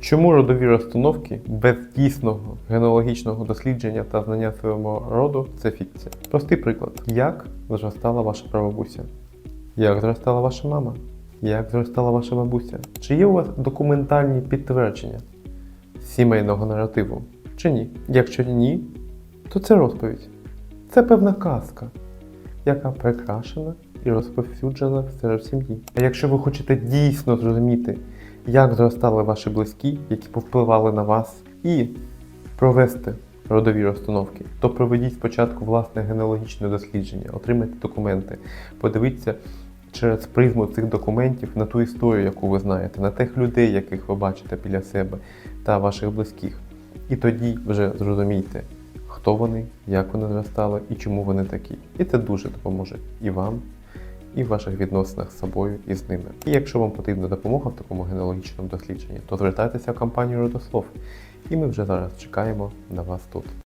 Чому родові розстановки без дійсного генеалогічного дослідження та знання свого роду це фікція? Простий приклад: як зростала ваша прабабуся? Як зростала ваша мама? Як зростала ваша бабуся? Чи є у вас документальні підтвердження сімейного наративу? Чи ні? Якщо ні, то це розповідь. Це певна казка, яка прикрашена і розповсюджена серед сім'ї. А якщо ви хочете дійсно зрозуміти, як зростали ваші близькі, які повпливали на вас, і провести родові розстановки, то проведіть спочатку власне генеалогічне дослідження, отримайте документи, подивіться через призму цих документів на ту історію, яку ви знаєте, на тих людей, яких ви бачите біля себе та ваших близьких. І тоді вже зрозумійте, хто вони, як вони зростали і чому вони такі. І це дуже допоможе і вам, і в ваших відносинах з собою і з ними. І якщо вам потрібна допомога в такому генеалогічному дослідженні, то звертайтеся в компанію Родослов. І ми вже зараз чекаємо на вас тут.